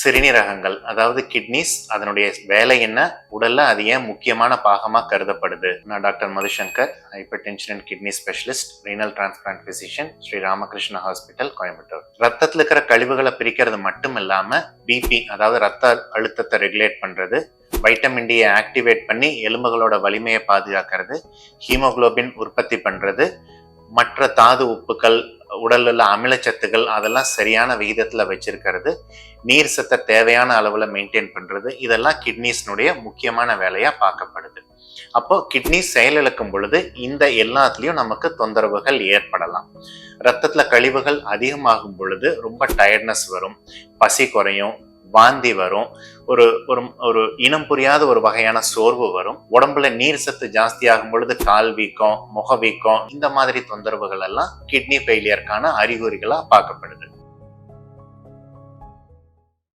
சிறுநீரகங்கள் அதாவது கிட்னிஸ் அதனுடைய வேலை என்ன? உடல்ல அது ஏன் முக்கியமான பாகமாக கருதப்படுது? நான் doctor Madhushankar hypertension and kidney specialist renal transplant physician Shri Ramakrishna hospital Coimbatore. ரத்தத்தில் இருக்கிற கழிவுகளை பிரிக்கிறது மட்டும் இல்லாம பிபி அதாவது ரத்த அழுத்தத்தை ரெகுலேட் பண்றது வைட்டமின் டியை ஆக்டிவேட் பண்ணி எலும்புகளோட வலிமையை பாதுகாக்கிறது ஹீமோகுளோபின் உற்பத்தி பண்றது மற்ற தாது உப்புக்கள் உடலில் உள்ள அமிலச்சத்துக்கள் அதெல்லாம் சரியான விகிதத்தில் வச்சிருக்கிறது. நீர் சத்தை தேவையான அளவில் மெயின்டைன் பண்ணுறது இதெல்லாம் கிட்னிஸ்னுடைய முக்கியமான வேலையாக பார்க்கப்படுது. அப்போ கிட்னி செயலிழக்கும் பொழுது இந்த எல்லாத்துலேயும் நமக்கு தொந்தரவுகள் ஏற்படலாம். ரத்தத்தில் கழிவுகள் அதிகமாகும் பொழுது ரொம்ப டயர்ட்னஸ் வரும். பசி குறையும். வாந்தி வரும். ஒரு ஒரு ஒரு இனம் புரியாத ஒரு வகையான சோர்வு வரும். உடம்புல நீர் சத்து ஜாஸ்தியாகும் பொழுது கால் வீக்கம் முக வீக்கம் இந்த மாதிரி தொந்தரவுகள் எல்லாம் கிட்னி ஃபெயிலியருக்கான அறிகுறிகளாக பார்க்கப்படுது.